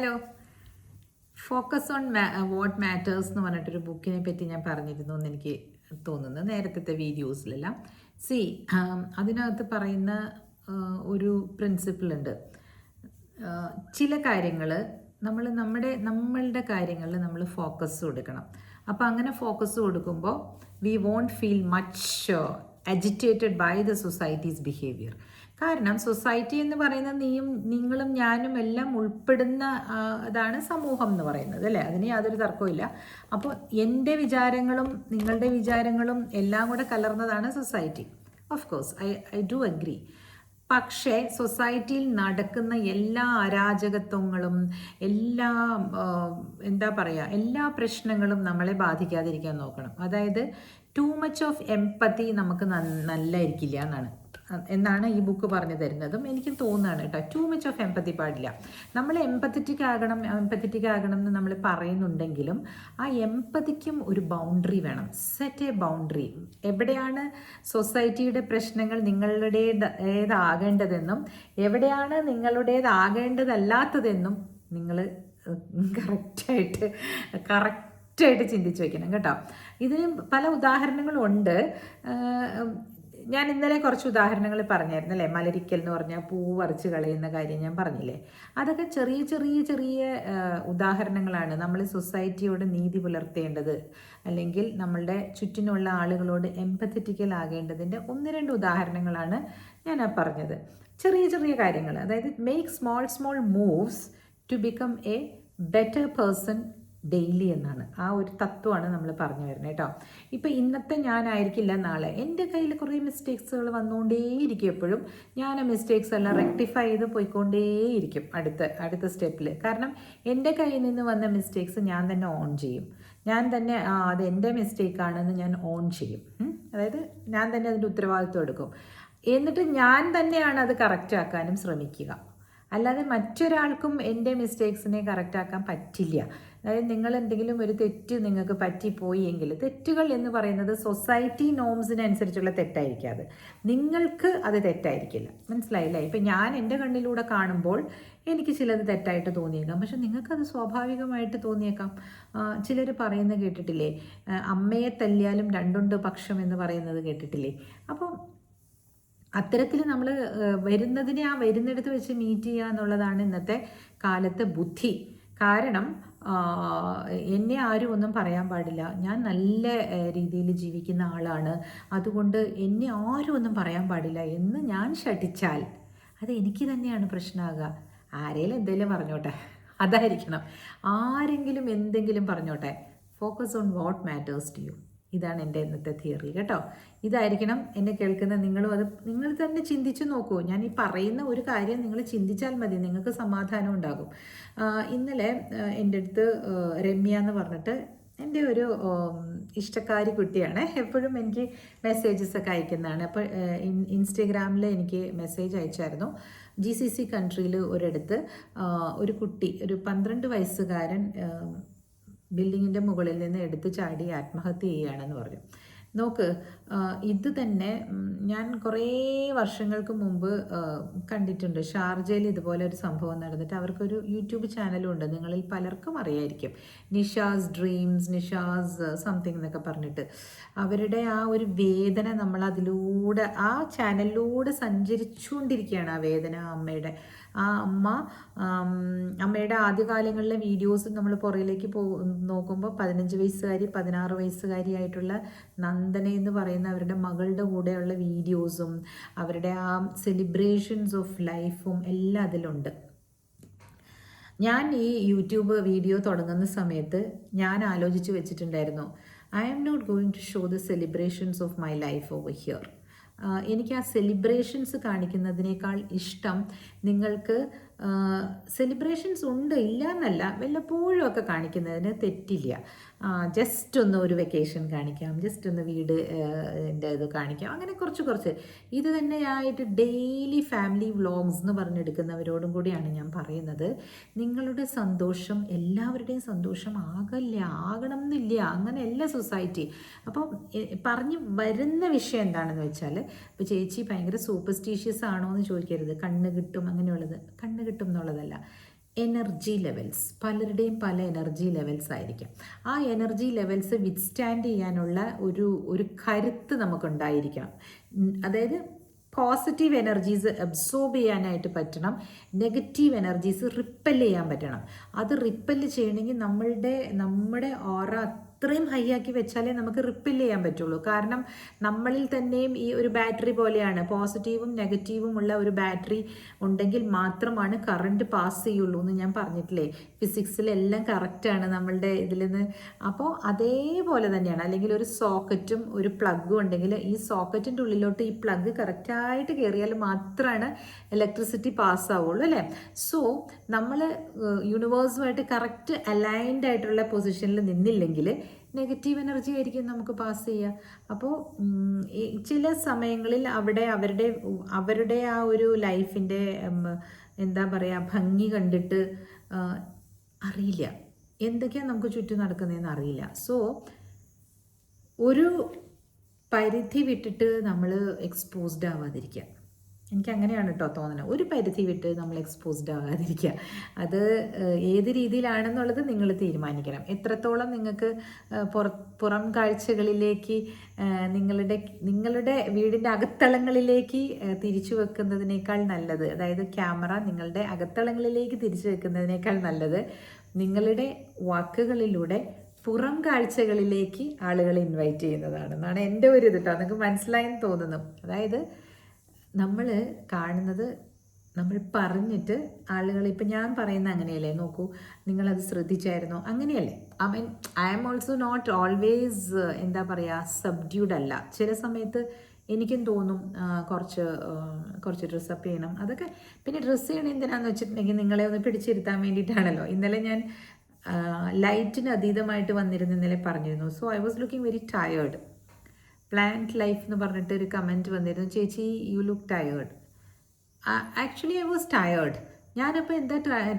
Hello. Focus on what matters എന്ന് പറഞ്ഞിട്ടൊരു ബുക്കിനെ പറ്റി ഞാൻ പറഞ്ഞിരുന്നു എന്ന് എനിക്ക് തോന്നുന്നു നേരത്തെ വീഡിയോസിലെല്ലാം സി അതിനകത്ത് പറയുന്ന ഒരു പ്രിൻസിപ്പിൾ ഉണ്ട്. ചില കാര്യങ്ങൾ നമ്മൾ നമ്മുടെ നമ്മളുടെ കാര്യങ്ങളിൽ നമ്മൾ ഫോക്കസ് കൊടുക്കണം. അപ്പോൾ അങ്ങനെ ഫോക്കസ് കൊടുക്കുമ്പോൾ we won't feel much agitated by the society's behaviour കാരണം സൊസൈറ്റി എന്ന് പറയുന്നത് നീയും നിങ്ങളും ഞാനും എല്ലാം ഉൾപ്പെടുന്ന അതാണ് സമൂഹം എന്ന് പറയുന്നത് അല്ലേ? അതിന് യാതൊരു തർക്കമില്ല അപ്പോൾ എന്റെ വിചാരങ്ങളും നിങ്ങളുടെ വിചാരങ്ങളും എല്ലാം കൂടെ കലർന്നതാണ് society of course I I do agree പക്ഷേ സൊസൈറ്റിയിൽ നടക്കുന്ന എല്ലാ അരാജകത്വങ്ങളും എല്ലാ എന്താ പറയുക എല്ലാ പ്രശ്നങ്ങളും നമ്മളെ ബാധിക്കാതിരിക്കാൻ നോക്കണം. അതായത് ടു മച്ച് ഓഫ് എംപതി നമുക്ക് നല്ലായിരിക്കില്ല എന്നാണ്. എന്നാണ് ഈ ബുക്ക് പറഞ്ഞു തരുന്നതും എനിക്കും തോന്നുകയാണ് കേട്ടോ. ടു മച്ച് ഓഫ് എമ്പത്തി പാടില്ല. നമ്മൾ എമ്പത്തറ്റിക് ആകണം എമ്പത്തറ്റിക് ആകണം എന്ന് നമ്മൾ പറയുന്നുണ്ടെങ്കിലും ആ എമ്പതിക്കും ഒരു ബൗണ്ടറി വേണം. സെറ്റ് എ ബൗണ്ടറി എവിടെയാണ് സൊസൈറ്റിയുടെ പ്രശ്നങ്ങൾ നിങ്ങളുടേതാകേണ്ടതെന്നും എവിടെയാണ് നിങ്ങളുടേതാകേണ്ടതല്ലാത്തതെന്നും നിങ്ങൾ കറക്റ്റായിട്ട് കറക്റ്റ് കറക്റ്റായിട്ട് ചിന്തിച്ച് വയ്ക്കണം കേട്ടോ. ഇതിന് പല ഉദാഹരണങ്ങളും ഉണ്ട്. ആഹ് ഞാൻ ഇന്നലെ കുറച്ച് ഉദാഹരണങ്ങൾ പറഞ്ഞായിരുന്നു അല്ലേ? മലരിക്കൽ എന്ന് പറഞ്ഞാൽ പൂ പറിച്ച് കളയുന്ന കാര്യം ഞാൻ പറഞ്ഞില്ലേ? അതൊക്കെ ചെറിയ ചെറിയ ചെറിയ ഉദാഹരണങ്ങളാണ്. നമ്മൾ സൊസൈറ്റിയോട് നീതി പുലർത്തേണ്ടത് അല്ലെങ്കിൽ നമ്മളുടെ ചുറ്റിനുള്ള ആളുകളോട് എംപത്തറ്റിക്കൽ ആകേണ്ടതിന്റെ ഒന്ന് രണ്ട് ഉദാഹരണങ്ങളാണ് ഞാൻ പറഞ്ഞത്. ചെറിയ ചെറിയ കാര്യങ്ങൾ. അതായത് make small small moves to become a better person daily എന്നാണ്. ആ ഒരു തത്വമാണ് നമ്മൾ പറഞ്ഞു വരുന്നത് കേട്ടോ. ഇപ്പം ഇന്നത്തെ ഞാനായിരിക്കില്ല നാളെ. എന്റെ കയ്യിൽ കുറേ മിസ്റ്റേക്സുകൾ വന്നുകൊണ്ടേയിരിക്കും എപ്പോഴും. ഞാൻ ആ മിസ്റ്റേക്സ് എല്ലാം റെക്ടിഫൈ ചെയ്ത് പോയിക്കൊണ്ടേയിരിക്കും അടുത്ത അടുത്ത സ്റ്റെപ്പിൽ കാരണം എന്റെ കയ്യിൽ നിന്ന് വന്ന മിസ്റ്റേക്സ് ഞാൻ തന്നെ ഓൺ ചെയ്യും. ഞാൻ തന്നെ ആ അത് എന്റെ മിസ്റ്റേക്കാണെന്ന് ഞാൻ ഓൺ ചെയ്യും. അതായത് ഞാൻ തന്നെ അതിന്റെ ഉത്തരവാദിത്വം എടുക്കും. എന്നിട്ട് ഞാൻ തന്നെയാണ് അത് കറക്റ്റ് ആക്കാനും ശ്രമിക്കുക. അല്ലാതെ മറ്റൊരാൾക്കും എന്റെ മിസ്റ്റേക്സിനെ കറക്റ്റ് ആക്കാൻ പറ്റില്ല. അതായത് നിങ്ങൾ എന്തെങ്കിലും ഒരു തെറ്റ് നിങ്ങൾക്ക് പറ്റിപ്പോയി എങ്കിൽ തെറ്റുകൾ എന്ന് പറയുന്നത് സൊസൈറ്റി നോംസിനനുസരിച്ചുള്ള തെറ്റായിരിക്കും അത്. നിങ്ങൾക്ക് അത് തെറ്റായിരിക്കില്ല. മനസ്സിലായില്ലേ? ഇപ്പം ഞാൻ എന്റെ കണ്ണിലൂടെ കാണുമ്പോൾ എനിക്ക് ചിലത് തെറ്റായിട്ട് തോന്നിയേക്കാം. പക്ഷെ നിങ്ങൾക്കത് സ്വാഭാവികമായിട്ട് തോന്നിയേക്കാം. ചിലർ പറയുന്നത് കേട്ടിട്ടില്ലേ? അമ്മയെ തല്ലിയാലും രണ്ടുണ്ട് പക്ഷം എന്ന് പറയുന്നത് കേട്ടിട്ടില്ലേ? അപ്പം അത്തരത്തിൽ നമ്മൾ വരുന്നതിനെ ആ വരുന്നിടത്ത് വെച്ച് മീറ്റ് ചെയ്യുക എന്നുള്ളതാണ് ഇന്നത്തെ കാലത്തെ ബുദ്ധി. കാരണം എന്നെ ആരും ഒന്നും പറയാൻ പാടില്ല. ഞാൻ നല്ല രീതിയിൽ ജീവിക്കുന്ന ആളാണ്. അതുകൊണ്ട് എന്നെ ആരും ഒന്നും പറയാൻ പാടില്ല. എന്ന് ഞാൻ ശഠിച്ചാൽ അത് എനിക്ക് തന്നെയാണ് പ്രശ്നമാകുക ആരേലും എന്തെങ്കിലും പറഞ്ഞോട്ടെ. അതായിരിക്കണം. ആരെങ്കിലും എന്തെങ്കിലും പറഞ്ഞോട്ടെ. Focus on what matters to you ഇതാണ് എന്റെ ഇന്നത്തെ തിയറി കേട്ടോ. ഇതായിരിക്കണം എന്നെ കേൾക്കുന്ന നിങ്ങളും അത് നിങ്ങൾ തന്നെ ചിന്തിച്ചു നോക്കൂ. ഞാൻ ഈ പറയുന്ന ഒരു കാര്യം നിങ്ങൾ ചിന്തിച്ചാൽ മതി നിങ്ങൾക്ക് സമാധാനം ഉണ്ടാകും. ഇന്നലെ എന്റെ അടുത്ത് രമ്യ എന്ന് പറഞ്ഞിട്ട് എന്റെ ഒരു ഇഷ്ടക്കാരി കുട്ടിയാണ്. എപ്പോഴും എനിക്ക് മെസ്സേജസ് ഒക്കെ അയക്കുന്നതാണ്. അപ്പോൾ ഇൻസ്റ്റഗ്രാമിൽ എനിക്ക് മെസ്സേജ് അയച്ചായിരുന്നു. ജി സി സി കൺട്രിയിൽ ഒരിടത്ത് ഒരു കുട്ടി ഒരു പന്ത്രണ്ട് വയസ്സുകാരൻ ബിൽഡിങ്ങിന്റെ മുകളിൽ നിന്ന് എടുത്തു ചാടി ആത്മഹത്യ ചെയ്യുകയാണെന്ന് പറഞ്ഞു. നോക്ക് ഇത് തന്നെ ഞാൻ കുറേ വർഷങ്ങൾക്ക് മുമ്പ് കണ്ടിട്ടുണ്ട്. ഷാർജയിൽ ഇതുപോലെ ഒരു സംഭവം നടന്നിട്ട് അവർക്കൊരു യൂട്യൂബ് ചാനലും ഉണ്ട് നിങ്ങളിൽ പലർക്കും അറിയായിരിക്കും. നിഷാസ് ഡ്രീംസ് നിഷാസ് സംതിങ് എന്നൊക്കെ പറഞ്ഞിട്ട്. അവരുടെ ആ ഒരു വേദന നമ്മൾ അതിലൂടെ ആ ചാനലിലൂടെ സഞ്ചരിച്ചുകൊണ്ടിരിക്കുകയാണ് ആ വേദന അമ്മയുടെ. ആ അമ്മ അമ്മയുടെ ആദ്യകാലങ്ങളിലെ വീഡിയോസ് നമ്മൾ പുറകിലേക്ക് പോ നോക്കുമ്പോൾ പതിനഞ്ച് വയസ്സുകാരി പതിനാറ് വയസ്സുകാരിയായിട്ടുള്ള നന്ദന എന്ന് പറയുന്ന അവരുടെ മകളുടെ കൂടെയുള്ള വീഡിയോസും അവരുടെ ആ സെലിബ്രേഷൻസ് ഓഫ് ലൈഫും എല്ലാം അതിലുണ്ട്. ഞാൻ ഈ യൂട്യൂബ് വീഡിയോ തുടങ്ങുന്ന സമയത്ത് ഞാൻ ആലോചിച്ച് വെച്ചിട്ടുണ്ടായിരുന്നു I am not going to show the celebrations of my life over here എനിക്ക് ആ സെലിബ്രേഷൻസ് കാണിക്കുന്നതിനേക്കാൾ ഇഷ്ടം നിങ്ങൾക്ക് സെലിബ്രേഷൻസ് ഉണ്ട് ഇല്ല എന്നല്ല വല്ലപ്പോഴും ഒക്കെ കാണിക്കുന്നതിന് തെറ്റില്ല. ജസ്റ്റ് ഒന്ന് ഒരു വെക്കേഷൻ കാണിക്കാം ജസ്റ്റ് ഒന്ന് വീട് എന്റെ ഇത് കാണിക്കാം. അങ്ങനെ കുറച്ച് കുറച്ച്. ഇത് തന്നെയായിട്ട് ഡെയിലി ഫാമിലി വ്ളോഗ്സ് എന്ന് പറഞ്ഞെടുക്കുന്നവരോടും കൂടിയാണ് ഞാൻ പറയുന്നത്. നിങ്ങളുടെ സന്തോഷം എല്ലാവരുടെയും സന്തോഷം ആകല്ല ആകണം എന്നില്ല. അങ്ങനെയല്ല സൊസൈറ്റി അപ്പോൾ പറഞ്ഞ് വരുന്ന വിഷയം എന്താണെന്ന് വെച്ചാൽ ഇപ്പോൾ ചേച്ചി ഭയങ്കര സൂപ്പർസ്റ്റീഷ്യസ് ആണോ എന്ന് ചോദിക്കരുത്. കണ്ണ് കിട്ടും അങ്ങനെയുള്ളത്. കണ്ണ് കിട്ടും എന്നുള്ളതല്ല എനർജി ലെവൽസ് പലരുടെയും പല എനർജി ലെവൽസ് ആയിരിക്കും. ആ എനർജി ലെവൽസ് വിത്ത്സ്റ്റാൻഡ് ചെയ്യാനുള്ള ഒരു ഒരു കരുത്ത് നമുക്കുണ്ടായിരിക്കണം. അതായത് പോസിറ്റീവ് എനർജീസ് അബ്സോർബ് ചെയ്യാനായിട്ട് പറ്റണം. നെഗറ്റീവ് എനർജീസ് റിപ്പൽ ചെയ്യാൻ പറ്റണം. അത് റിപ്പൽ ചെയ്യണമെങ്കിൽ നമ്മളുടെ നമ്മുടെ ഓറ അത്രയും ഹൈ ആക്കി വെച്ചാലേ നമുക്ക് റിപ്പിൽ ചെയ്യാൻ പറ്റുള്ളൂ. കാരണം നമ്മളിൽ തന്നെയും ഈ ഒരു ബാറ്ററി പോലെയാണ്. പോസിറ്റീവും നെഗറ്റീവും ഉള്ള ഒരു ബാറ്ററി ഉണ്ടെങ്കിൽ മാത്രമാണ് കറണ്ട് പാസ് ചെയ്യുള്ളൂ എന്ന് ഞാൻ പറഞ്ഞിട്ടില്ലേ. ഫിസിക്സിലെല്ലാം കറക്റ്റാണ് നമ്മളുടെ ഇതിൽ നിന്ന്. അപ്പോൾ അതേപോലെ തന്നെയാണ്. അല്ലെങ്കിൽ ഒരു സോക്കറ്റും ഒരു പ്ലഗും ഉണ്ടെങ്കിൽ ഈ സോക്കറ്റിന്റെ ഉള്ളിലോട്ട് ഈ പ്ലഗ് കറക്റ്റായിട്ട് കയറിയാൽ മാത്രമാണ് ഇലക്ട്രിസിറ്റി പാസ് ആവുള്ളൂ അല്ലേ? സോ നമ്മൾ യൂണിവേഴ്സുമായിട്ട് കറക്റ്റ് അലൈൻഡ് ആയിട്ടുള്ള പൊസിഷനിൽ നിന്നില്ലെങ്കിൽ നെഗറ്റീവ് എനർജി ആയിരിക്കും നമുക്ക് പാസ് ചെയ്യുക. അപ്പോൾ ചില സമയങ്ങളിൽ അവിടെ അവരുടെ അവരുടെ ആ ഒരു ലൈഫിന്റെ എന്താ പറയുക ഭംഗി കണ്ടിട്ട് അറിയില്ല. എന്തൊക്കെയാണ് നമുക്ക് ചുറ്റും നടക്കുന്നതെന്ന് അറിയില്ല. സോ ഒരു പരിധി വിട്ടിട്ട് നമ്മൾ എക്സ്പോസ്ഡ് ആവാതിരിക്കുക. എനിക്ക് അങ്ങനെയാണ് കേട്ടോ തോന്നുന്നത് ഒരു പരിധി വിട്ട് നമ്മൾ എക്സ്പോസ്ഡ് ആകാതിരിക്കുക. അത് ഏത് രീതിയിലാണെന്നുള്ളത് നിങ്ങൾ തീരുമാനിക്കണം. എത്രത്തോളം നിങ്ങൾക്ക് പുറ പുറം കാഴ്ചകളിലേക്ക് നിങ്ങളുടെ നിങ്ങളുടെ വീടിന്റെ അകത്തളങ്ങളിലേക്ക് തിരിച്ചു വെക്കുന്നതിനേക്കാൾ നല്ലത്. അതായത് ക്യാമറ നിങ്ങളുടെ അകത്തളങ്ങളിലേക്ക് തിരിച്ചു വെക്കുന്നതിനേക്കാൾ നല്ലത്. നിങ്ങളുടെ വാക്കുകളിലൂടെ പുറം കാഴ്ചകളിലേക്ക് ആളുകളെ ഇൻവൈറ്റ് ചെയ്യുന്നതാണ്. എന്നാണ് എന്റെ ഒരു ഇത് കേട്ടോ നിങ്ങൾക്ക് മനസ്സിലായെന്ന് തോന്നുന്നു. അതായത് നമ്മൾ കാണുന്നത് നമ്മൾ പറഞ്ഞിട്ട് ആളുകൾ ഇപ്പം ഞാൻ പറയുന്ന അങ്ങനെയല്ലേ നോക്കൂ നിങ്ങളത് ശ്രദ്ധിച്ചായിരുന്നോ? അങ്ങനെയല്ലേ. I mean I am also not always എന്താ പറയുക സബ്ഡ്യൂഡ് അല്ല. ചില സമയത്ത് എനിക്കും തോന്നും കുറച്ച് കുറച്ച് ഡ്രസ്സപ്പ് ചെയ്യണം. അതൊക്കെ പിന്നെ ഡ്രസ്സ് ചെയ്യണം എന്തിനാന്ന് വെച്ചിട്ടുണ്ടെങ്കിൽ നിങ്ങളെ ഒന്ന് പിടിച്ചിരുത്താൻ വേണ്ടിയിട്ടാണല്ലോ. ഇന്നലെ ഞാൻ ലൈറ്റിന് അതീതമായിട്ട് വന്നിരുന്നു ഇന്നലെ പറഞ്ഞിരുന്നു. So I was looking very tired plant life എന്ന് പറഞ്ഞിട്ട് ഒരു കമന്റ് വന്നിരുന്നു. ചേച്ചി you look tired actually I was tired ഞാനിപ്പോൾ എന്താ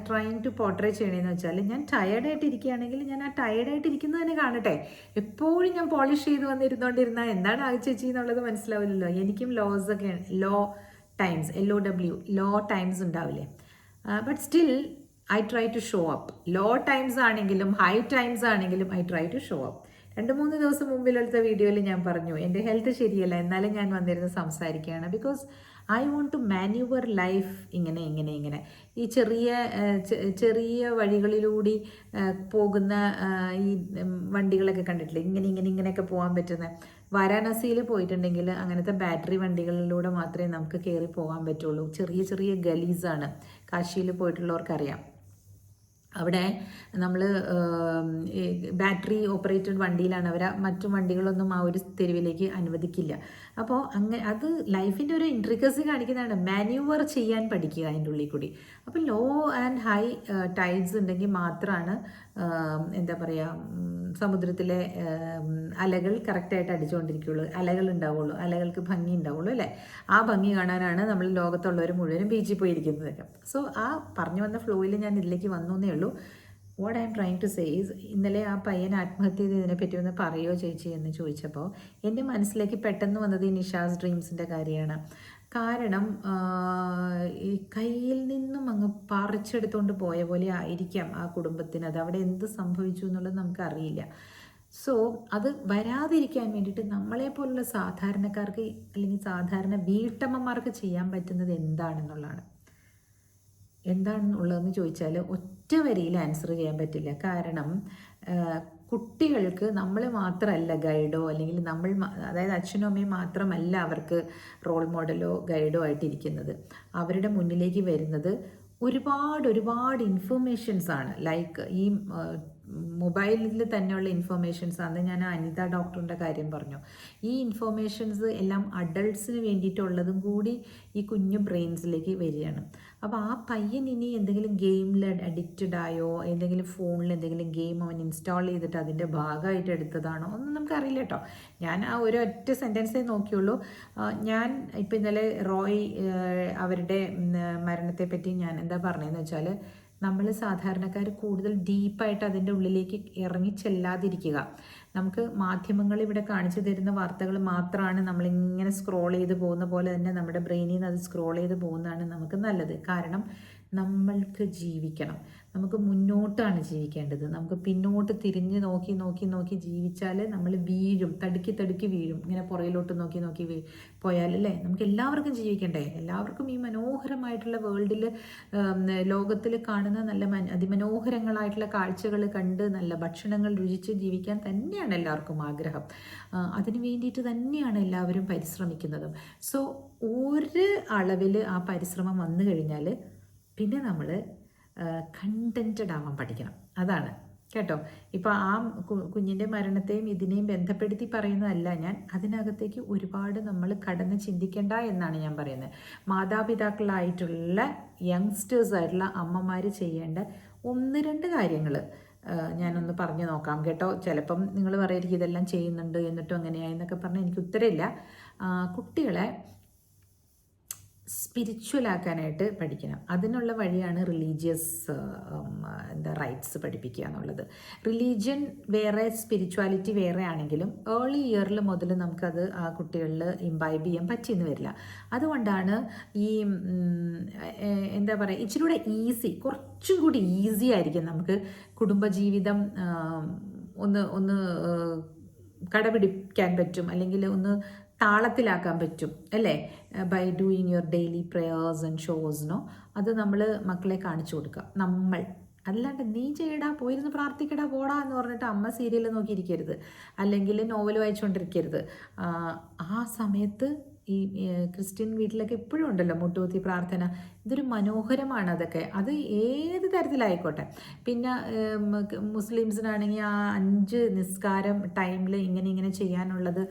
ട്രൈങ് ടു പോർട്രേ ചെയ്യണമെന്ന് വെച്ചാൽ ഞാൻ ടയേർഡായിട്ട് ഇരിക്കുകയാണെങ്കിൽ ഞാൻ ആ ടയേർഡായിട്ട് ഇരിക്കുന്നത് തന്നെ കാണട്ടെ. എപ്പോഴും ഞാൻ പോളിഷ് ചെയ്ത് വന്നിരുന്നോണ്ടിരുന്നാൽ എന്താണ് ആ ചേച്ചി എന്നുള്ളത് മനസ്സിലാവില്ലല്ലോ. എനിക്കും ലോസ് ഒക്കെ low times L O W low times ഉണ്ടാവില്ലേ. But still I try to show up low times ആണെങ്കിലും ഹൈ ടൈംസ് ആണെങ്കിലും I try to show up രണ്ട് മൂന്ന് ദിവസം മുമ്പിലെടുത്ത വീഡിയോയിൽ ഞാൻ പറഞ്ഞു എന്റെ ഹെൽത്ത് ശരിയല്ല എന്നാലും ഞാൻ വന്നിരുന്ന് സംസാരിക്കുകയാണ്. Because I want to manoeuvre life ഇങ്ങനെ ഇങ്ങനെ ഇങ്ങനെ. ഈ ചെറിയ ചെറിയ വഴികളിലൂടെ പോകുന്ന ഈ വണ്ടികളൊക്കെ കണ്ടിട്ടില്ല? ഇങ്ങനെ ഇങ്ങനെ ഇങ്ങനെയൊക്കെ പോകാൻ പറ്റുന്ന. വാരാണസിയിൽ പോയിട്ടുണ്ടെങ്കിൽ അങ്ങനത്തെ ബാറ്ററി വണ്ടികളിലൂടെ മാത്രമേ നമുക്ക് കയറി പോകാൻ പറ്റുള്ളൂ. ചെറിയ ചെറിയ ഗലീസാണ്. കാശിയിൽ പോയിട്ടുള്ളവർക്കറിയാം. അവിടെ നമ്മൾ ബാറ്ററി ഓപ്പറേറ്റഡ് വണ്ടിയിലാണ്. അവർ മറ്റു വണ്ടികളൊന്നും ആ ഒരു തെരുവിലേക്ക് അനുവദിക്കില്ല. അപ്പോൾ അങ്ങനെ അത് ലൈഫിന്റെ ഒരു ഇൻട്രിക്കസി കാണിക്കുന്നതാണ്. മാന്യൂവർ ചെയ്യാൻ പഠിക്കുക അതിന്റെ ഉള്ളിൽ കൂടി. അപ്പോൾ ലോ ആൻഡ് ഹൈ ടൈഡ്സ് ഉണ്ടെങ്കിൽ മാത്രമാണ് എന്താ പറയുക സമുദ്രത്തിലെ അലകൾ കറക്റ്റായിട്ട് അടിച്ചുകൊണ്ടിരിക്കുകയുള്ളൂ. അലകൾ ഉണ്ടാവുള്ളൂ അലകൾക്ക് ഭംഗി ഉണ്ടാവുള്ളൂ അല്ലേ? ആ ഭംഗി കാണാനാണ് നമ്മൾ ലോകത്തുള്ളവർ മുഴുവനും ബീച്ചിൽ പോയിരിക്കുന്നതൊക്കെ സോ ആ പറഞ്ഞു വന്ന ഫ്ലോയിൽ ഞാൻ ഇതിലേക്ക് വന്നു എന്നേ ഉള്ളൂ. What I'm trying to says ഇന്നലെ ആ പയ്യൻ ആത്മഹത്യ ചെയ്തതിനെ പറ്റി ഒന്ന് പറയുമോ ചേച്ചി എന്ന് ചോദിച്ചപ്പോൾ എന്റെ മനസ്സിലേക്ക് പെട്ടെന്ന് വന്നത് ഈ നിഷാസ് ഡ്രീംസിന്റെ കാര്യമാണ്. കാരണം ഈ കയ്യിൽ നിന്നും അങ്ങ് പറിച്ചെടുത്തുകൊണ്ട് പോയ പോലെ ആയിരിക്കാം ആ കുടുംബത്തിന്. അത് അവിടെ എന്ത് സംഭവിച്ചു എന്നുള്ളത് നമുക്കറിയില്ല. സോ അത് വരാതിരിക്കാൻ വേണ്ടിയിട്ട് നമ്മളെ പോലുള്ള സാധാരണക്കാർക്ക് അല്ലെങ്കിൽ സാധാരണ വീട്ടമ്മമാർക്ക് ചെയ്യാൻ പറ്റുന്നത് എന്താണെന്നുള്ളതാണ്. എന്താണെന്നുള്ളതെന്ന് ചോദിച്ചാൽ ഒറ്റ വരിയിൽ ആൻസർ ചെയ്യാൻ പറ്റില്ല. കാരണം കുട്ടികൾക്ക് നമ്മൾ മാത്രമല്ല ഗൈഡോ അല്ലെങ്കിൽ നമ്മൾ അതായത് അച്ഛനും അമ്മയും മാത്രമല്ല അവർക്ക് റോൾ മോഡലോ ഗൈഡോ ആയിട്ടിരിക്കുന്നത്. അവരുടെ മുന്നിലേക്ക് വരുന്നത് ഒരുപാട് ഒരുപാട് ഇൻഫർമേഷൻസ് ആണ്. ലൈക്ക് ഈ മൊബൈലിൽ തന്നെയുള്ള ഇൻഫർമേഷൻസ് അന്ന് ഞാൻ അനിത ഡോക്ടറിന്റെ കാര്യം പറഞ്ഞു. ഈ ഇൻഫർമേഷൻസ് എല്ലാം അഡൾട്ട്സിന് വേണ്ടിയിട്ടുള്ളതും കൂടി ഈ കുഞ്ഞു ബ്രെയിൻസിലേക്ക് വരികയാണ്. അപ്പോൾ ആ പയ്യൻ ഇനി എന്തെങ്കിലും ഗെയിമിൽ അഡിക്റ്റഡ് ആയോ? എന്തെങ്കിലും ഫോണിൽ എന്തെങ്കിലും ഗെയിം അവൻ ഇൻസ്റ്റാൾ ചെയ്തിട്ട് അതിന്റെ ഭാഗമായിട്ട് എടുത്തതാണോ? ഒന്നും നമുക്കറിയില്ല കേട്ടോ. ഞാൻ ആ ഒരു ഒറ്റ സെന്റൻസേ നോക്കിയുള്ളൂ. ഞാൻ ഇപ്പം ഇന്നലെ റോയ് അവരുടെ മരണത്തെപ്പറ്റി മരണത്തെ പറ്റി ഞാൻ എന്താ പറഞ്ഞതെന്ന് വെച്ചാൽ നമ്മൾ സാധാരണക്കാർ കൂടുതൽ ഡീപ്പായിട്ട് അതിന്റെ ഉള്ളിലേക്ക് ഇറങ്ങി ചെല്ലാതിരിക്കുക. നമുക്ക് മാധ്യമങ്ങൾ ഇവിടെ കാണിച്ചു തരുന്ന വാർത്തകൾ മാത്രമാണ് നമ്മളിങ്ങനെ സ്ക്രോൾ ചെയ്ത് പോകുന്ന പോലെ തന്നെ നമ്മുടെ ബ്രെയിനിൽ നിന്ന് അത് സ്ക്രോൾ ചെയ്ത് പോകുന്നതാണ് നമുക്ക് നല്ലത്. കാരണം നമ്മൾക്ക് ജീവിക്കണം. നമുക്ക് മുന്നോട്ടാണ് ജീവിക്കേണ്ടത്. നമുക്ക് പിന്നോട്ട് തിരിഞ്ഞ് നോക്കി നോക്കി നോക്കി ജീവിച്ചാൽ നമ്മൾ വീഴും. തടുക്കി തടുക്കി വീഴും. ഇങ്ങനെ പുറയിലോട്ട് നോക്കി നോക്കി വീ പോയാലല്ലേ നമുക്ക് എല്ലാവർക്കും ജീവിക്കണ്ടേ? എല്ലാവർക്കും ഈ മനോഹരമായിട്ടുള്ള വേൾഡിൽ ലോകത്തിൽ കാണുന്ന നല്ല മന അതിമനോഹരങ്ങളായിട്ടുള്ള കാഴ്ചകൾ കണ്ട് നല്ല ഭക്ഷണങ്ങൾ രുചിച്ച് ജീവിക്കാൻ തന്നെയാണ് എല്ലാവർക്കും ആഗ്രഹം. അതിന് വേണ്ടിയിട്ട് തന്നെയാണ് എല്ലാവരും പരിശ്രമിക്കുന്നതും. സോ ഒരു അളവിൽ ആ പരിശ്രമം വന്നു കഴിഞ്ഞാൽ പിന്നെ നമ്മൾ കണ്ടന്റഡ് ആവാൻ പഠിക്കണം. അതാണ്. കേട്ടോ? ഇപ്പോൾ ആ കുഞ്ഞിന്റെ മരണത്തെയും ഇതിനെയും ബന്ധപ്പെടുത്തി പറയുന്നതല്ല ഞാൻ. അതിനകത്തേക്ക് ഒരുപാട് നമ്മൾ കടന്ന് ചിന്തിക്കേണ്ട എന്നാണ് ഞാൻ പറയുന്നത്. മാതാപിതാക്കളായിട്ടുള്ള യങ്സ്റ്റേഴ്സ് ആയിട്ടുള്ള അമ്മമാർ ചെയ്യേണ്ട ഒന്ന് രണ്ട് കാര്യങ്ങൾ ഞാനൊന്ന് പറഞ്ഞു നോക്കാം. കേട്ടോ? ചിലപ്പം നിങ്ങൾ പറയുമായിരിക്കും ഇതെല്ലാം ചെയ്യുന്നുണ്ട് എന്നിട്ടും എങ്ങനെയായി എന്നൊക്കെ പറഞ്ഞാൽ എനിക്ക് ഉത്തരമില്ല കുട്ടികളെ സ്പിരിച്വൽ ആക്കാനായിട്ട് പഠിക്കണം. അതിനുള്ള വഴിയാണ് റിലീജിയസ് എന്താ റൈറ്റ്സ് പഠിപ്പിക്കുക എന്നുള്ളത്. റിലീജിയൻ വേറെ സ്പിരിച്വാലിറ്റി വേറെ ആണെങ്കിലും ഏർലി ഇയറിൽ മുതൽ നമുക്കത് ആ കുട്ടികളിൽ ഇംബൈബ് ചെയ്യാൻ പറ്റിയെന്ന് വരില്ല. അതുകൊണ്ടാണ് ഈ എന്താ പറയുക ഇച്ചിരി കൂടെ ഈസി കുറച്ചും കൂടി ഈസി ആയിരിക്കും നമുക്ക് കുടുംബജീവിതം ഒന്ന് ഒന്ന് കടപിടിക്കാൻ പറ്റും. അല്ലെങ്കിൽ ഒന്ന് താളത്തിലാക്കാൻ പറ്റും അല്ലേ? By doing your daily prayers and ഷോസിനോ അത് നമ്മൾ മക്കളെ കാണിച്ചു കൊടുക്കുക. നമ്മൾ. അല്ലാണ്ട് നീ ചെയ്യടാ പോയിരുന്ന് പ്രാർത്ഥിക്കടാ പോടാ എന്ന് പറഞ്ഞിട്ട് അമ്മ സീരിയൽ നോക്കിയിരിക്കരുത്. അല്ലെങ്കിൽ നോവൽ വായിച്ചുകൊണ്ടിരിക്കരുത് ആ, സമയത്ത് ഈ ക്രിസ്ത്യൻ വീട്ടിലൊക്കെ എപ്പോഴും ഉണ്ടല്ലോ മുട്ടുകുത്തി പ്രാർത്ഥന. ഇതൊരു മനോഹരമാണ് അതൊക്കെ. അത് ഏത് തരത്തിലായിക്കോട്ടെ? പിന്നെ മുസ്ലിംസിനാണെങ്കിൽ ആ അഞ്ച് നിസ്കാരം ടൈമിൽ ഇങ്ങനെ ഇങ്ങനെ ചെയ്യാനുള്ളത്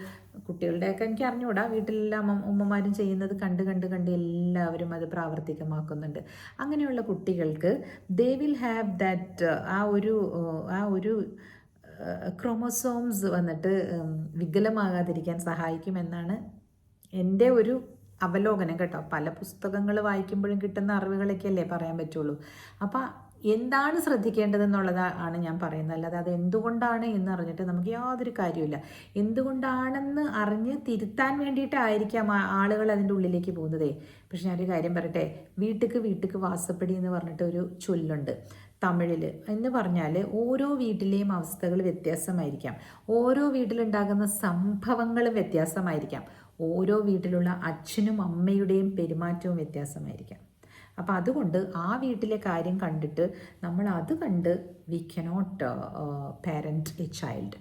കുട്ടികളുടെയൊക്കെ എനിക്ക് അറിഞ്ഞുകൂടാ. വീട്ടിലെല്ലാം അമ്മ ഉമ്മമാരും ചെയ്യുന്നത് കണ്ട് കണ്ട് കണ്ട് എല്ലാവരും അത് പ്രാവർത്തികമാക്കുന്നുണ്ട്. അങ്ങനെയുള്ള കുട്ടികൾക്ക് ദേ വിൽ ഹാവ് ദാറ്റ് ആ ഒരു ആ ഒരു ക്രോമോസോംസ് വന്നിട്ട് വികലമാകാതിരിക്കാൻ സഹായിക്കുമെന്നാണ് എന്റെ ഒരു അവലോകനം കേട്ടോ. പല പുസ്തകങ്ങൾ വായിക്കുമ്പോഴും കിട്ടുന്ന അറിവുകളൊക്കെ അല്ലേ പറയാൻ പറ്റുള്ളൂ. അപ്പം എന്താണ് ശ്രദ്ധിക്കേണ്ടതെന്നുള്ളത് ആണ് ഞാൻ പറയുന്നത്. അല്ലാതെ അത് എന്തുകൊണ്ടാണ് എന്ന് അറിഞ്ഞിട്ട് നമുക്ക് യാതൊരു കാര്യമില്ല എന്തുകൊണ്ടാണെന്ന് അറിഞ്ഞ് തിരുത്താൻ വേണ്ടിയിട്ടായിരിക്കാം ആളുകൾ അതിന്റെ ഉള്ളിലേക്ക് പോകുന്നതേ. പക്ഷെ ഞാനൊരു കാര്യം പറയട്ടെ. വീട്ടുക്ക് വീട്ടുക്ക് വാസപ്പടി എന്ന് പറഞ്ഞിട്ട് ഒരു ചൊല്ലുണ്ട്. തമിഴിൽ എന്ന് പറഞ്ഞാൽ ഓരോ വീട്ടിലെയും അവസ്ഥകൾ വ്യത്യാസമായിരിക്കാം. ഓരോ വീട്ടിലുണ്ടാകുന്ന സംഭവങ്ങളും വ്യത്യാസമായിരിക്കാം. ഓരോ വീട്ടിലുള്ള അച്ഛനും അമ്മയുടെയും പെരുമാറ്റവും വ്യത്യാസമായിരിക്കാം. അപ്പോൾ അതുകൊണ്ട് ആ വീട്ടിലെ കാര്യം കണ്ടിട്ട് നമ്മൾ അത് കണ്ട് we cannot parent a child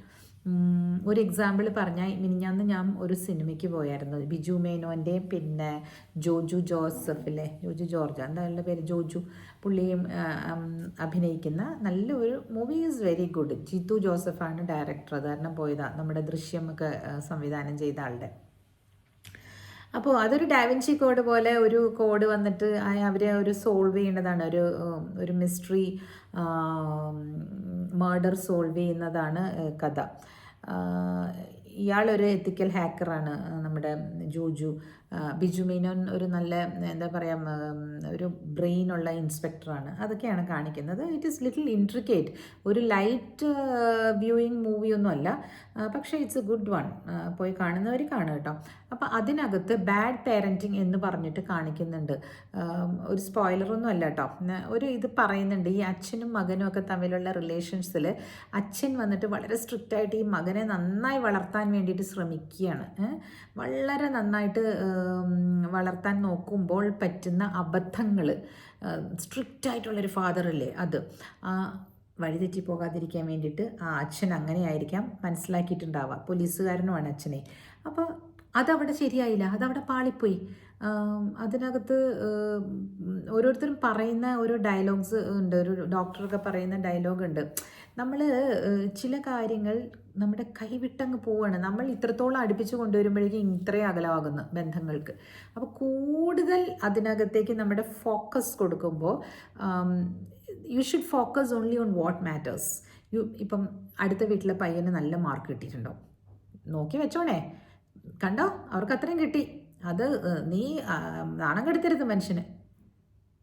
ഒരു എക്സാമ്പിൾ പറഞ്ഞാൽ മിനിഞ്ഞാന്ന് ഞാൻ ഒരു സിനിമയ്ക്ക് പോയായിരുന്നു. ബിജു മേനോന്റെ പിന്നെ ജോജു ജോസഫിലെ ജോജു ജോർജ്. എന്താ അയാളുടെ പേര്? ജോജു. പുള്ളിയും അഭിനയിക്കുന്ന നല്ല നല്ലൊരു movie is very good Jeethu ജോസഫാണ് director അതുകാരണം പോയതാണ് നമ്മുടെ ദൃശ്യമൊക്കെ സംവിധാനം ചെയ്ത ആളുടെ. അപ്പോൾ അതൊരു ഡാവിൻചി കോഡ് പോലെ ഒരു കോഡ് വന്നിട്ട് അവരെ ഒരു സോൾവ് ചെയ്യേണ്ടതാണ്. ഒരു ഒരു മിസ്റ്ററി മർഡർ സോൾവ് ചെയ്യുന്നതാണ് കഥ. ഇയാളൊരു എത്തിക്കൽ ഹാക്കറാണ് നമ്മുടെ ജോജു. ബിജു മേനോൻ ഒരു നല്ല എന്താ പറയുക ഒരു ബ്രെയിനുള്ള ഇൻസ്പെക്ടറാണ്. അതൊക്കെയാണ് കാണിക്കുന്നത്. ഇറ്റ് ഈസ് ലിറ്റിൽ ഇൻട്രിക്കേറ്റ് ഒരു ലൈറ്റ് വ്യൂയിങ് മൂവിയൊന്നും അല്ല. പക്ഷേ ഇറ്റ്സ് എ ഗുഡ് വൺ പോയി കാണുന്നവർ കാണും കേട്ടോ. അപ്പോൾ അതിനകത്ത് ബാഡ് പേരന്റിങ് എന്ന് പറഞ്ഞിട്ട് കാണിക്കുന്നുണ്ട്. ഒരു സ്പോയിലറൊന്നും അല്ല കേട്ടോ. ഒരു ഇത് പറയുന്നുണ്ട് ഈ അച്ഛനും മകനും ഒക്കെ തമ്മിലുള്ള റിലേഷൻസിൽ അച്ഛൻ വന്നിട്ട് വളരെ സ്ട്രിക്റ്റായിട്ട് ഈ മകനെ നന്നായി വളർത്താൻ വേണ്ടിയിട്ട് ശ്രമിക്കുകയാണ്. വളരെ നന്നായിട്ട് വളർത്താൻ നോക്കുമ്പോൾ പറ്റുന്ന അബദ്ധങ്ങൾ സ്ട്രിക്റ്റ് ആയിട്ടുള്ളൊരു ഫാദറല്ലേ അത്. വഴിതെറ്റി പോകാതിരിക്കാൻ വേണ്ടിയിട്ട് ആ അച്ഛൻ അങ്ങനെയായിരിക്കാം മനസ്സിലാക്കിയിട്ടുണ്ടാവുക. പോലീസുകാരനുമാണ് അച്ഛനെ. അപ്പോൾ അതവിടെ ശരിയായില്ല. അതവിടെ പാളിപ്പോയി. അതിനകത്ത് ഓരോരുത്തരും പറയുന്ന ഓരോ ഡയലോഗ്സ് ഉണ്ട്. ഒരു ഡോക്ടറൊക്കെ പറയുന്ന ഡയലോഗ് ഉണ്ട്. നമ്മൾ ചില കാര്യങ്ങൾ നമ്മുടെ കൈവിട്ടങ്ങ് പോവാണ്. നമ്മൾ ഇത്രത്തോളം അടുപ്പിച്ച് കൊണ്ടുവരുമ്പോഴേക്കും ഇത്രയും അകലമാകുന്നു ബന്ധങ്ങൾക്ക്. അപ്പോൾ കൂടുതൽ അതിനകത്തേക്ക് നമ്മുടെ ഫോക്കസ് കൊടുക്കുമ്പോൾ you should focus only on what matters you ഇപ്പം അടുത്ത വീട്ടിലെ പയ്യന് നല്ല മാർക്ക് കിട്ടിയിട്ടുണ്ടോ? നോക്കി വെച്ചോണേ. കണ്ടോ? അവർക്ക് അത്രയും കിട്ടി. അത് നീ നാണം കെടുത്തരുത് മനുഷ്യന്.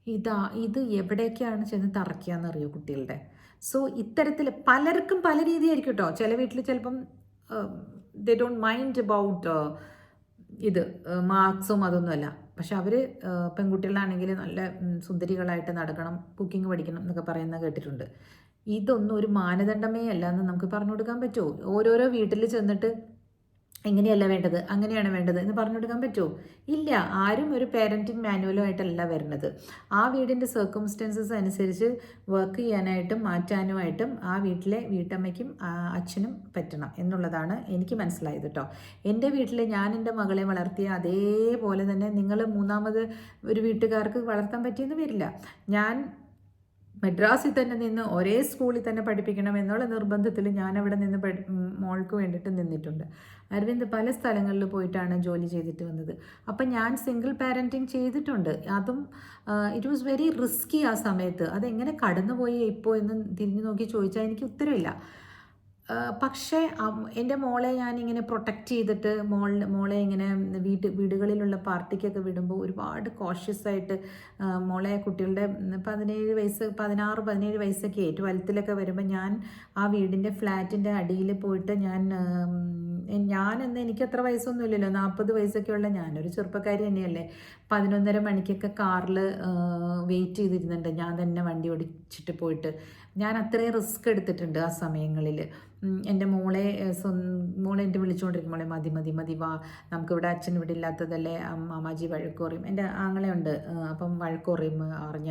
ഇതാ ഇത് എവിടേക്കാണ് ചെന്ന് തറയ്ക്കാന്നറിയോ കുട്ടികളുടെ? സോ ഇത്തരത്തിൽ പലർക്കും പല രീതിയായിരിക്കും കേട്ടോ ചില വീട്ടിൽ ചിലപ്പം ദേ ഡോണ്ട് മൈൻഡ് അബൌട്ട് ഇത് മാർക്സും അതൊന്നുമല്ല പക്ഷെ അവർ പെൺകുട്ടികളാണെങ്കിൽ നല്ല സുന്ദരികളായിട്ട് നടക്കണം കുക്കിംഗ് പഠിക്കണം എന്നൊക്കെ പറയുന്ന കേട്ടിട്ടുണ്ട്. ഇതൊന്നും ഒരു മാനദണ്ഡമേ അല്ല എന്ന് നമുക്ക് പറഞ്ഞു കൊടുക്കാൻ പറ്റുമോ ഓരോരോ വീട്ടിൽ ചെന്നിട്ട് ഇങ്ങനെയല്ല വേണ്ടത് അങ്ങനെയാണ് വേണ്ടത് എന്ന് പറഞ്ഞു കൊടുക്കാൻ പറ്റുമോ? ഇല്ല ആരും ഒരു പേരന്റിങ് മാനുവലുമായിട്ടല്ല വരുന്നത്. ആ വീടിന്റെ സർക്കംസ്റ്റൻസസ് അനുസരിച്ച് വർക്ക് ചെയ്യാനായിട്ടും മാറ്റാനുമായിട്ടും ആ വീട്ടിലെ വീട്ടമ്മയ്ക്കും അച്ഛനും പറ്റണം എന്നുള്ളതാണ് എനിക്ക് മനസ്സിലായത് കേട്ടോ എന്റെ വീട്ടിൽ ഞാൻ എന്റെ മകളെ വളർത്തിയ അതേപോലെ തന്നെ നിങ്ങൾ മൂന്നാമത് ഒരു വീട്ടുകാർക്ക് വളർത്താൻ പറ്റിയെന്ന് വരില്ല. ഞാൻ മദ്രാസിൽ തന്നെ നിന്ന് ഒരേ സ്കൂളിൽ തന്നെ പഠിപ്പിക്കണം എന്നുള്ള നിർബന്ധത്തിൽ ഞാൻ അവിടെ നിന്ന് മോൾക്ക് വേണ്ടിയിട്ട് നിന്നിട്ടുണ്ട്. അരവിന്ദ് പല സ്ഥലങ്ങളിൽ പോയിട്ടാണ് ജോലി ചെയ്തിട്ട് വന്നത്. അപ്പം ഞാൻ സിംഗിൾ പാരന്റിങ് ചെയ്തിട്ടുണ്ട്. അതും ഇറ്റ് വാസ് വെരി റിസ്കി ആ സമയത്ത്. അതെങ്ങനെ കടന്നുപോയി ഇപ്പോൾ എന്ന് തിരിഞ്ഞു നോക്കി ചോദിച്ചാൽ എനിക്ക് ഉത്തരവില്ല. പക്ഷേ എന്റെ മോളെ ഞാനിങ്ങനെ പ്രൊട്ടക്റ്റ് ചെയ്തിട്ട് മോൾ മോളെ ഇങ്ങനെ വീട്ട് വീടുകളിലുള്ള പാർട്ടിക്കൊക്കെ വിടുമ്പോൾ ഒരുപാട് കോഷ്യസ് ആയിട്ട് മോളെ കുട്ടികളുടെ പതിനേഴ് വയസ്സ് പതിനാറ് പതിനേഴ് വയസ്സൊക്കെ ഏറ്റവും വലത്തിലൊക്കെ വരുമ്പോൾ ഞാൻ ആ വീടിന്റെ ഫ്ലാറ്റിന്റെ അടിയിൽ പോയിട്ട് ഞാൻ ഞാനെന്ന് എനിക്ക് അത്ര വയസ്സൊന്നുമില്ലല്ലോ. നാൽപ്പത് വയസ്സൊക്കെ ഉള്ള ഞാനൊരു ചെറുപ്പക്കാരി തന്നെയല്ലേ. പതിനൊന്നര മണിക്കൊക്കെ കാറിൽ വെയിറ്റ് ചെയ്തിരുന്നുണ്ട്. ഞാൻ തന്നെ വണ്ടി ഓടിച്ചിട്ട് പോയിട്ട്. ഞാൻ അത്രയും റിസ്ക് എടുത്തിട്ടുണ്ട് ആ സമയങ്ങളിൽ എന്റെ മോളെ മോളെ എന്റെ വിളിച്ചുകൊണ്ടിരിക്കും മോളെ മതി മതി മതി വാ. നമുക്കിവിടെ അച്ഛൻ ഇവിടെ ഇല്ലാത്തതല്ലേ. അമ്മാജി വഴക്ക് പറയും. എന്റെ ആങ്ങളെ ഉണ്ട് അപ്പം വഴക്ക് പറയും അറിഞ്ഞ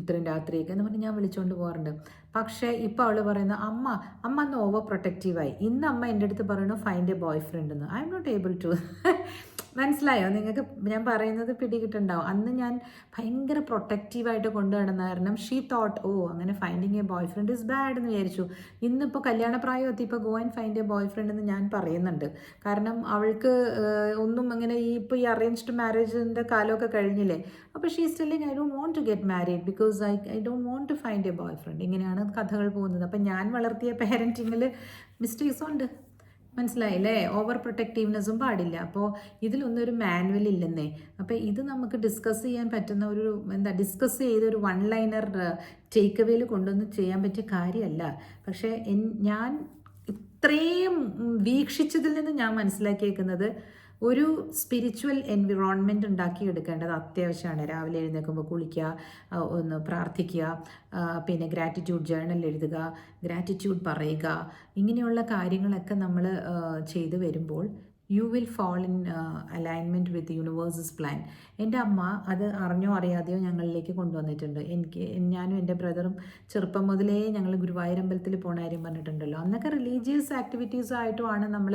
ഇത്രയും രാത്രിയൊക്കെ എന്ന് പറഞ്ഞ് ഞാൻ വിളിച്ചുകൊണ്ട് പോകാറുണ്ട്. പക്ഷേ ഇപ്പോൾ അവൾ പറയുന്ന അമ്മ അമ്മ അന്ന് ഓവർ പ്രൊട്ടക്റ്റീവായി ഇന്ന് അമ്മ എന്റെ അടുത്ത് പറയുന്നു ഫൈൻഡ് എ ബോയ് ഫ്രണ്ട് എന്ന്. I M not able to മനസ്സിലായോ? നിങ്ങൾക്ക് ഞാൻ പറയുന്നത് പിടികിട്ടുണ്ടാവും. അന്ന് ഞാൻ ഭയങ്കര പ്രൊട്ടക്റ്റീവായിട്ട് കൊണ്ടു നടന്ന കാരണം ഷീ തോട്ട് ഓ അങ്ങനെ finding a boyfriend is bad എന്ന് വിചാരിച്ചു. ഇന്നിപ്പോൾ എത്തി ഇപ്പോ go and find a boyfriend എന്ന് ഞാൻ പറയുന്നുണ്ട്. കാരണം അവൾക്ക് ഒന്നും അങ്ങനെ ഈ ഇപ്പോൾ ഈ അറേഞ്ച്ഡ് മാരേജിന്റെ കാലമൊക്കെ കഴിഞ്ഞില്ലേ? അപ്പോൾ she telling I don't want to get married because I I don't want to find a boyfriend ഇങ്ങനെയാണ് കഥകൾ പോകുന്നത്. അപ്പം ഞാൻ വളർത്തിയ പാരന്റിങ്ങിൽ മിസ്റ്റേക്സ് ഉണ്ട്. മനസ്സിലായില്ലേ? ഓവർ പ്രൊട്ടക്റ്റീവ്നെസ്സും പാടില്ല. അപ്പോൾ ഇതിലൊന്നും ഒരു മാനുവൽ ഇല്ലെന്നേ. അപ്പോൾ ഇത് നമുക്ക് ഡിസ്കസ് ചെയ്യാൻ പറ്റുന്ന ഒരു എന്താ ഡിസ്കസ് ചെയ്ത ഒരു വൺ ലൈനർ ടേക്ക് അവേയിൽ കൊണ്ടൊന്നും ചെയ്യാൻ പറ്റിയ കാര്യമല്ല. പക്ഷേ ഞാൻ ഇത്രയും വീക്ഷിച്ചതിൽ നിന്ന് ഞാൻ മനസ്സിലാക്കിയേക്കുന്നത് ഒരു സ്പിരിച്വൽ എൻവിറോൺമെന്റ് ഉണ്ടാക്കിയെടുക്കേണ്ടത് അത്യാവശ്യമാണ്. രാവിലെ എഴുന്നേൽക്കുമ്പോൾ കുളിക്കുക ഒന്ന് പ്രാർത്ഥിക്കുക പിന്നെ ഗ്രാറ്റിറ്റ്യൂഡ് ജേണൽ എഴുതുക ഗ്രാറ്റിറ്റ്യൂഡ് പറയുക ഇങ്ങനെയുള്ള കാര്യങ്ങളൊക്കെ നമ്മൾ ചെയ്തു വരുമ്പോൾ you will fall in alignment with universe's plan എന്റെ അമ്മ അത് അറിഞ്ഞോ അറിയാതെയോ ഞങ്ങളിലേക്ക് കൊണ്ടുവന്നിട്ടുണ്ട്. എനിക്ക് ഞാനും എന്റെ ബ്രദറും ചെറുപ്പം മുതലേ ഞങ്ങൾ ഗുരുവായൂരമ്പലത്തിൽ പോണ കാര്യം പറഞ്ഞിട്ടുണ്ടല്ലോ. അന്നൊക്കെ റിലീജിയസ് ആക്ടിവിറ്റീസ് ആയിട്ടുമാണ് നമ്മൾ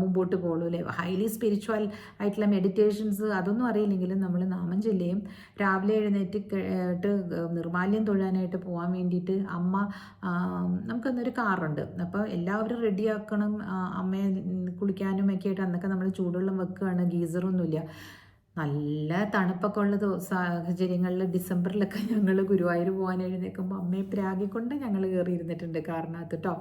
മുമ്പോട്ട് പോകുള്ളൂ അല്ലേ? ഹൈലി സ്പിരിച്വൽ ആയിട്ടുള്ള മെഡിറ്റേഷൻസ് അതൊന്നും അറിയില്ലെങ്കിലും നമ്മൾ നാമം ചൊല്ലുകയും രാവിലെ എഴുന്നേറ്റ് കേട്ട് നിർമാല്യം തൊഴാനായിട്ട് പോകാൻ വേണ്ടിയിട്ട് അമ്മ നമുക്കന്നൊരു കാറുണ്ട്. അപ്പോൾ എല്ലാവരും റെഡിയാക്കണം അമ്മയെ കുളിക്കാനും ഒക്കെ ആയിട്ട് അന്നൊക്കെ നമ്മൾ ചൂടുവെള്ളം വെക്കുകയാണ്. ഗീസറൊന്നുമില്ല. നല്ല തണുപ്പൊക്കെ ഉള്ള സാഹചര്യങ്ങളിൽ ഡിസംബറിലൊക്കെ ഞങ്ങൾ ഗുരുവായൂർ പോകാൻ എഴുന്നേൽക്കുമ്പോൾ അമ്മയെ പ്രാഗിക്കൊണ്ട് ഞങ്ങൾ കയറി ഇരുന്നിട്ടുണ്ട് കാറിനകത്ത് കേട്ടോ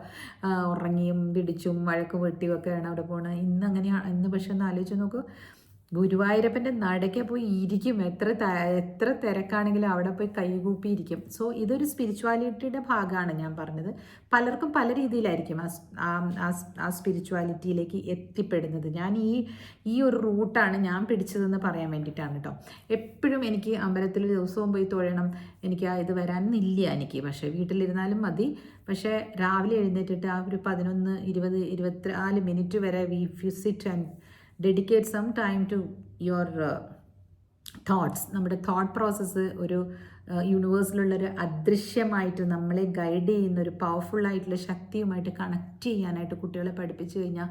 ഉറങ്ങിയും പിടിച്ചും വഴക്ക് വെട്ടിയും ഒക്കെയാണ് അവിടെ പോകുന്നത് ഇന്ന് അങ്ങനെയാണ് ഇന്ന് പക്ഷെ ഒന്ന് ആലോചിച്ച് നോക്കൂ. ഗുരുവായൂരപ്പന്റെ നടയ്ക്ക് പോയി ഇരിക്കും. എത്ര എത്ര തിരക്കാണെങ്കിലും അവിടെ പോയി കൈകൂപ്പിയിരിക്കും സോ ഇതൊരു സ്പിരിച്വാലിറ്റിയുടെ ഭാഗമാണ് ഞാൻ പറഞ്ഞത്. പലർക്കും പല രീതിയിലായിരിക്കും ആ സ്പിരിച്വാലിറ്റിയിലേക്ക് എത്തിപ്പെടുന്നത്. ഞാൻ ഈ ഈ ഒരു റൂട്ടാണ് ഞാൻ പിടിച്ചതെന്ന് പറയാൻ വേണ്ടിയിട്ടാണ് കേട്ടോ. എപ്പോഴും എനിക്ക് അമ്പലത്തിൽ ദിവസവും പോയി തൊഴണം. എനിക്ക് ആ ഇത് വരാനില്ല എനിക്ക്. പക്ഷേ വീട്ടിലിരുന്നാലും മതി. പക്ഷേ രാവിലെ എഴുന്നേറ്റിട്ട് ആ ഒരു പതിനൊന്ന് ഇരുപത് ഇരുപത്തിനാല് മിനിറ്റ് വരെ we ഫിസിറ്റ് sit and dedicate some time to your thoughts നമ്മുടെ തോട്ട് പ്രോസസ്സ് ഒരു യൂണിവേഴ്സിലുള്ളൊരു അദൃശ്യമായിട്ട് നമ്മളെ ഗൈഡ് ചെയ്യുന്ന ഒരു പവർഫുൾ ആയിട്ടുള്ള ശക്തിയുമായിട്ട് കണക്ട് ചെയ്യാനായിട്ട് കുട്ടികളെ പഠിപ്പിച്ചു കഴിഞ്ഞാൽ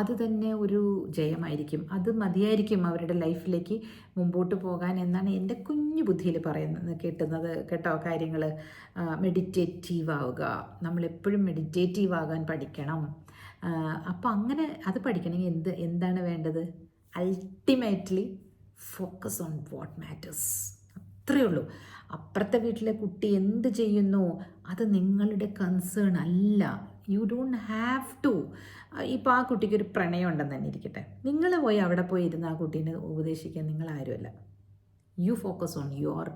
അത് തന്നെ ഒരു ജയമായിരിക്കും. അത് മതിയായിരിക്കും അവരുടെ ലൈഫിലേക്ക് മുമ്പോട്ട് പോകാൻ എന്നാണ് എന്റെ കുഞ്ഞു ബുദ്ധിയിൽ പറയുന്നത് കിട്ടുന്നത് കേട്ടോ കാര്യങ്ങൾ മെഡിറ്റേറ്റീവ് ആവുക. നമ്മളെപ്പോഴും മെഡിറ്റേറ്റീവ് ആകാൻ പഠിക്കണം. അപ്പോൾ അങ്ങനെ അത് പഠിക്കണമെങ്കിൽ എന്ത് എന്താണ് വേണ്ടത്? Ultimately focus on what matters അത്രയേ ഉള്ളൂ. അപ്പുറത്തെ വീട്ടിലെ കുട്ടി എന്ത് ചെയ്യുന്നു? അത് നിങ്ങളുടെ കൺസേൺ അല്ല. യു ഡോണ്ട് ഹാവ് ടു ഇപ്പോൾ ആ കുട്ടിക്ക് ഒരു പ്രണയം ഉണ്ടെന്ന് തന്നെ ഇരിക്കട്ടെ. നിങ്ങൾ പോയി അവിടെ പോയി ഇരുന്ന് ആ കുട്ടീനെ ഉപദേശിക്കാൻ നിങ്ങൾ ആരുമല്ല. You focus on your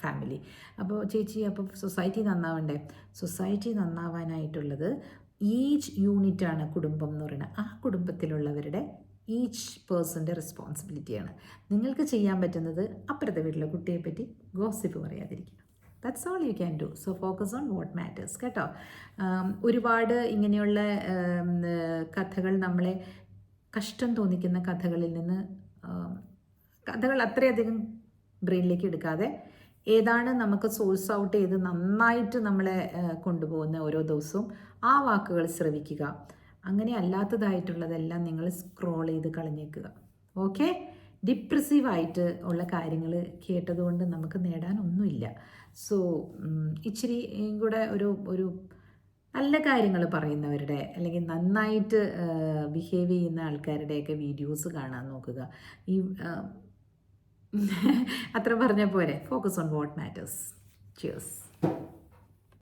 family അപ്പോൾ ചേച്ചി അപ്പോൾ സൊസൈറ്റി നന്നാവണ്ടേ? സൊസൈറ്റി നന്നാവാനായിട്ടുള്ളത് ഈച്ച് ആണ് കുടുംബം എന്ന് പറയുന്നത്. ആ കുടുംബത്തിലുള്ളവരുടെ ഈച്ച് പേഴ്സന്റെ റെസ്പോൺസിബിലിറ്റിയാണ് നിങ്ങൾക്ക് ചെയ്യാൻ പറ്റുന്നത് അപ്പുറത്തെ വീട്ടിലെ കുട്ടിയെ പറ്റി gossip പറയാതിരിക്കുക. That's all you can do so focus on what matters കേട്ടോ? ഒരുപാട് ഇങ്ങനെയുള്ള കഥകൾ നമ്മളെ കഷ്ടം തോന്നിക്കുന്ന കഥകളിൽ നിന്ന് കഥകൾ അത്രയധികം ബ്രെയിനിലേക്ക് എടുക്കാതെ ഏതാണ് നമുക്ക് സോഴ്സ് ഔട്ട് ചെയ്ത് നന്നായിട്ട് നമ്മളെ കൊണ്ടുപോകുന്ന ഓരോ ദിവസവും ആ വാക്കുകൾ ശ്രവിക്കുക. അങ്ങനെ അല്ലാത്തതായിട്ടുള്ളതെല്ലാം നിങ്ങൾ സ്ക്രോൾ ചെയ്ത് കളഞ്ഞേക്കുക. ഓക്കെ ഡിപ്രസീവായിട്ട് ഉള്ള കാര്യങ്ങൾ കേട്ടതുകൊണ്ട് നമുക്ക് നേടാനൊന്നുമില്ല സോ ഇച്ചിരി കൂടെ ഒരു ഒരു നല്ല കാര്യങ്ങൾ പറയുന്നവരുടെ അല്ലെങ്കിൽ നന്നായിട്ട് ബിഹേവ് ചെയ്യുന്ന ആൾക്കാരുടെയൊക്കെ വീഡിയോസ് കാണാൻ നോക്കുക. ഈ അത്ര പറഞ്ഞ പോരെ focus on what matters cheers